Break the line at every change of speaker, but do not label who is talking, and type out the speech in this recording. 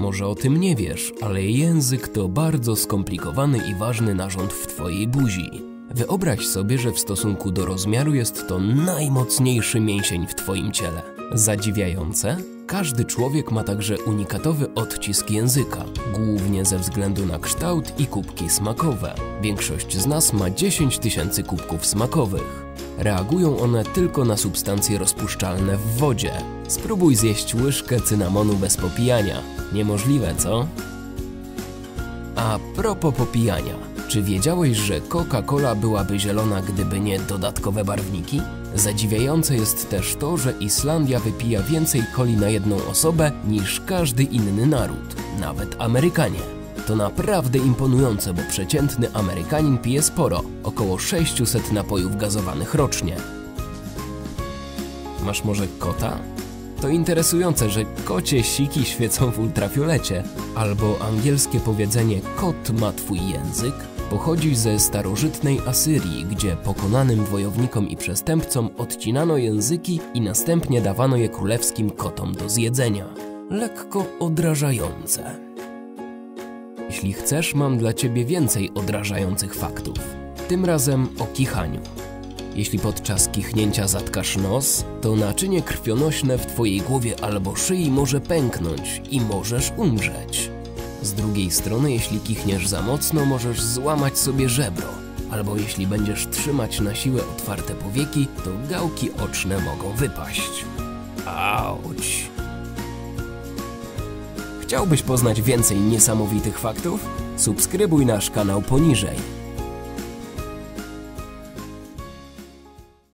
Może o tym nie wiesz, ale język to bardzo skomplikowany i ważny narząd w twojej buzi. Wyobraź sobie, że w stosunku do rozmiaru jest to najmocniejszy mięsień w twoim ciele. Zadziwiające? Każdy człowiek ma także unikatowy odcisk języka, głównie ze względu na kształt i kubki smakowe. Większość z nas ma 10 tysięcy kubków smakowych. Reagują one tylko na substancje rozpuszczalne w wodzie. Spróbuj zjeść łyżkę cynamonu bez popijania. Niemożliwe, co? A propos popijania, czy wiedziałeś, że Coca-Cola byłaby zielona, gdyby nie dodatkowe barwniki? Zadziwiające jest też to, że Islandia wypija więcej coli na jedną osobę niż każdy inny naród, nawet Amerykanie. To naprawdę imponujące, bo przeciętny Amerykanin pije sporo, około 600 napojów gazowanych rocznie. Masz może kota? To interesujące, że kocie siki świecą w ultrafiolecie. Albo angielskie powiedzenie kot ma twój język pochodzi ze starożytnej Asyrii, gdzie pokonanym wojownikom i przestępcom odcinano języki i następnie dawano je królewskim kotom do zjedzenia. Lekko odrażające. Jeśli chcesz, mam dla ciebie więcej odrażających faktów. Tym razem o kichaniu. Jeśli podczas kichnięcia zatkasz nos, to naczynie krwionośne w twojej głowie albo szyi może pęknąć i możesz umrzeć. Z drugiej strony, jeśli kichniesz za mocno, możesz złamać sobie żebro. Albo jeśli będziesz trzymać na siłę otwarte powieki, to gałki oczne mogą wypaść. Auć. Chciałbyś poznać więcej niesamowitych faktów? Subskrybuj nasz kanał poniżej.